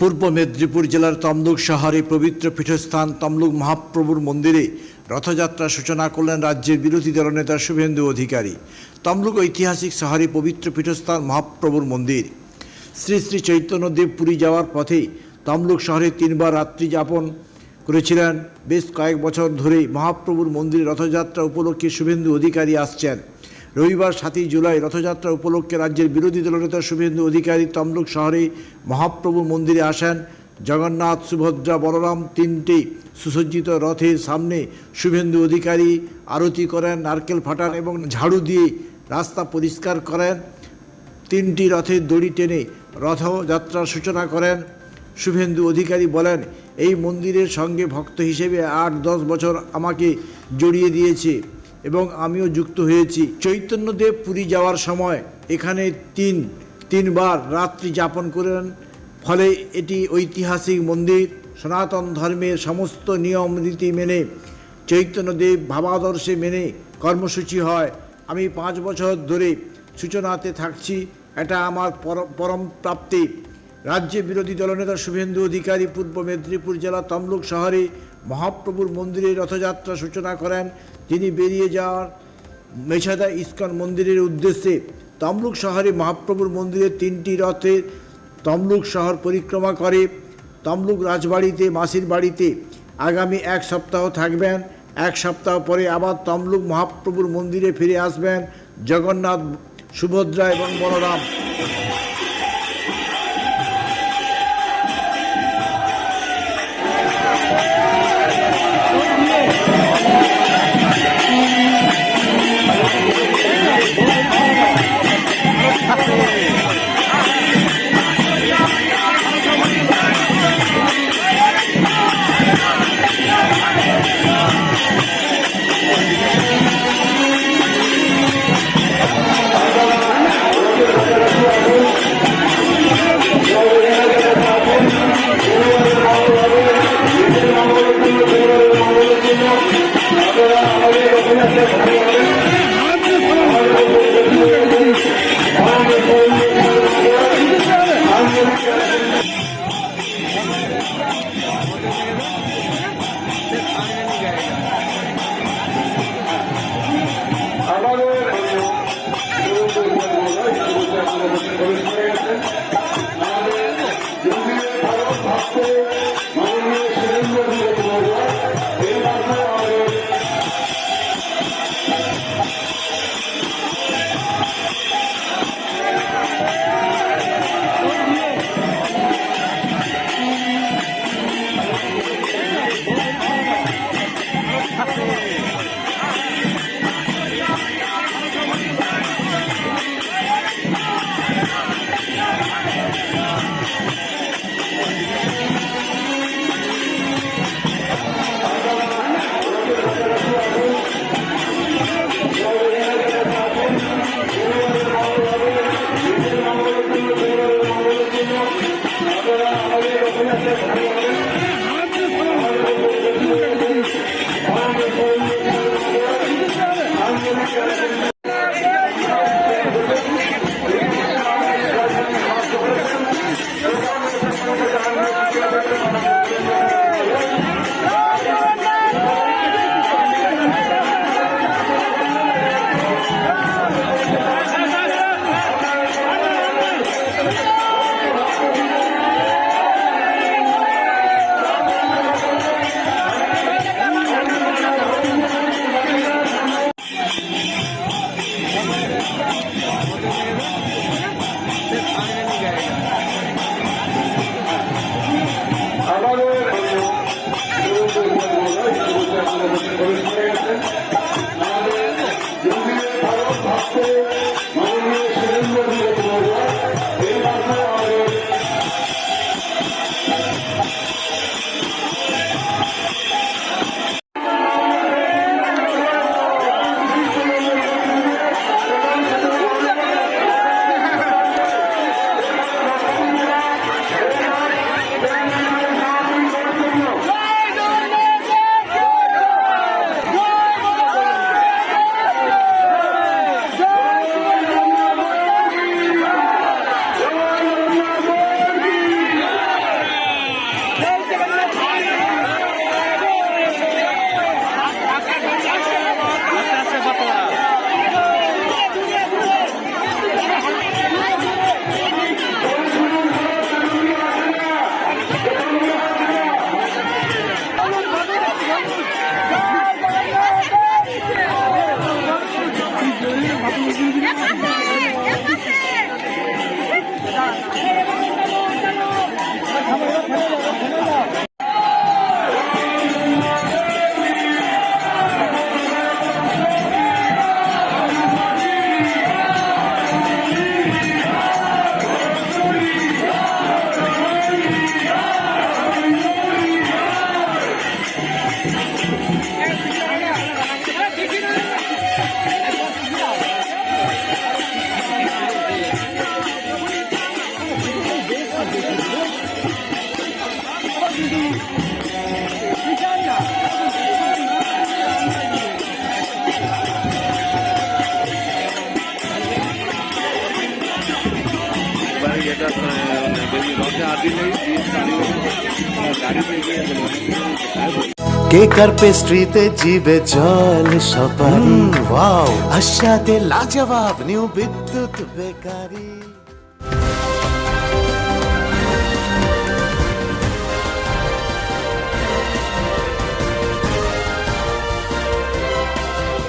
পূর্ব মেদিনীপুর জেলার তমলুক শহরে পবিত্র পীঠস্থান তমলুক মহাপ্রভুর মন্দিরে রথযাত্রা সূচনা করলেন রাজ্যের বিরোধী দলনেতা শুভেন্দু অধিকারী। তমলুক ঐতিহাসিক শহরে পবিত্র পীঠস্থান মহাপ্রভুর মন্দির। শ্রী শ্রী চৈতন্যদেব পুরী যাওয়ার পথে তমলুক শহরে তিনবার রাত্রি যাপন করেছিলেন। বেশ কয়েক বছর ধরে মহাপ্রভুর মন্দিরে রথযাত্রা উপলক্ষে শুভেন্দু অধিকারী আসছেন। রবিবার সাতই জুলাই রথযাত্রা উপলক্ষে রাজ্যের বিরোধী দলনেতা শুভেন্দু অধিকারী তমলুক শহরে মহাপ্রভু মন্দিরে আসেন। জগন্নাথ, সুভদ্রা, বলরাম তিনটি সুসজ্জিত রথের সামনে শুভেন্দু অধিকারী আরতি করেন, নারকেল ফাটান এবং ঝাড়ু দিয়ে রাস্তা পরিষ্কার করেন। তিনটি রথের দড়ি টেনে রথযাত্রার সূচনা করেন। শুভেন্দু অধিকারী বলেন, এই মন্দিরের সঙ্গে ভক্ত হিসেবে আট দশ বছর আমাকে জড়িয়ে দিয়েছে। এবং আমিও যুক্ত হয়েছি। চৈতন্যদেব পুরী যাওয়ার সময় এখানে তিন, তিনবার রাত্রি যাপন করেন। ফলে এটি ঐতিহাসিক মন্দির, সনাতন ধর্মের সমস্ত নিয়ম রীতি মেনে, চৈতন্যদেব ভাবাদর্শে মেনে কর্মসূচি হয়। আমি পাঁচ বছর ধরে সূচনাতে থাকছি। এটা আমার পর- পরম প্রাপ্তি। রাজ্যে বিরোধী দলনেতা শুভেন্দু অধিকারী পূর্ব মেদিনীপুর জেলা তমলুক শহরে মহাপ্রভুর মন্দিরে রথযাত্রা সূচনা করেন। তিনি বেরিয়ে যাওয়ার মেছাদা ইস্কন মন্দিরের উদ্দেশ্যে তমলুক শহরে মহাপ্রভুর মন্দিরে তিনটি রথে তমলুক শহর পরিক্রমা করে। তমলুক রাজবাড়িতে, মাসির বাড়িতে আগামী এক সপ্তাহ থাকবেন। এক সপ্তাহ পরে আবার তমলুক মহাপ্রভুর মন্দিরে ফিরে আসবেন জগন্নাথ, সুভদ্রা এবং বলরাম। Thank. গিয়ে কেকার পেস্ট্রিতে জিবে জল সপারি ওয়াও। আশাতে লাজবাব নিউ বিদ্যুৎ বেকারি।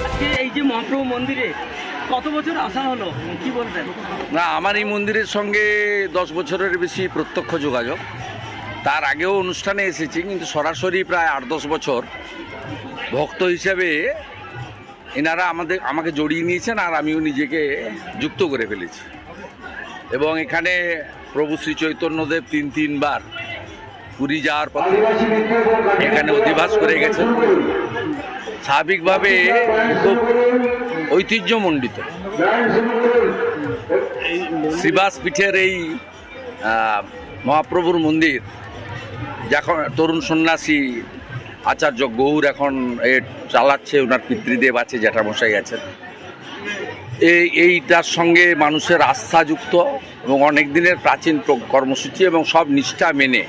আজকে এই যে মহাপ্রভু মন্দিরে কত বছর আসা হলো? কি বলবেন? না আমার এই মন্দিরের সঙ্গে দশ বছরের বেশি প্রত্যক্ষ যোগাযোগ। তার আগেও অনুষ্ঠানে এসেছি, কিন্তু সরাসরি প্রায় আট দশ বছর ভক্ত হিসেবে এনারা আমাদের, আমাকে জড়িয়ে নিয়েছেন আর আমিও নিজেকে যুক্ত করে ফেলেছি। এবং এখানে প্রভু শ্রী চৈতন্যদেব তিন, তিনবার পুরী যাওয়ার পথে এখানে অধিবাস করে গেছেন। স্বাভাবিকভাবে খুব ঐতিহ্যমণ্ডিত। শ্রীবাস পীঠের এই মহাপ্রভুর মন্দির যখন তরুণ সন্ন্যাসী আচার্য গৌর এখন এ চালাচ্ছে, ওনার পিতৃদেব আছে, জ্যাঠামশাই আছেন। এই, এইটার সঙ্গে মানুষের আস্থা যুক্ত এবং অনেক দিনের প্রাচীন কর্মসূচি এবং সব নিষ্ঠা মেনে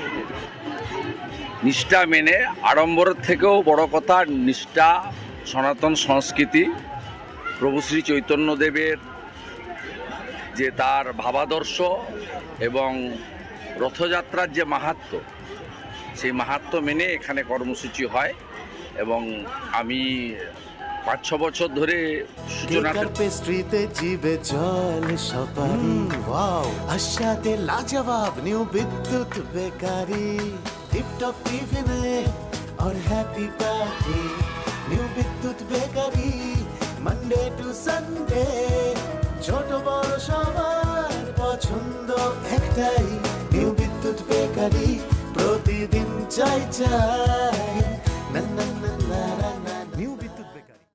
নিষ্ঠা মেনে আড়ম্বরের থেকেও বড় কথা নিষ্ঠা, সনাতন সংস্কৃতি, প্রভু শ্রী চৈতন্যদেবের যে তার ভাবাদর্শ এবং রথযাত্রার যে মাহাত্ম্য সেই মাহাত্ম্য মেনে এখানে কর্মসূচি হয় এবং আমি পাঁচ ছ বছর ধরে সূচনা কেকার পেস্ট্রিতে জিবে জল সপারি ওয়াও আশাতে লাজবাব নিউ বিদ্যুৎ বেকারি টিপটপ টিফিনে और happy party new Bidyut bakery Monday to Sunday ছোট বড় সবার পছন্দ একটাই নিউ বিদ্যুৎ বেকারি প্রতিদিন চাই চাই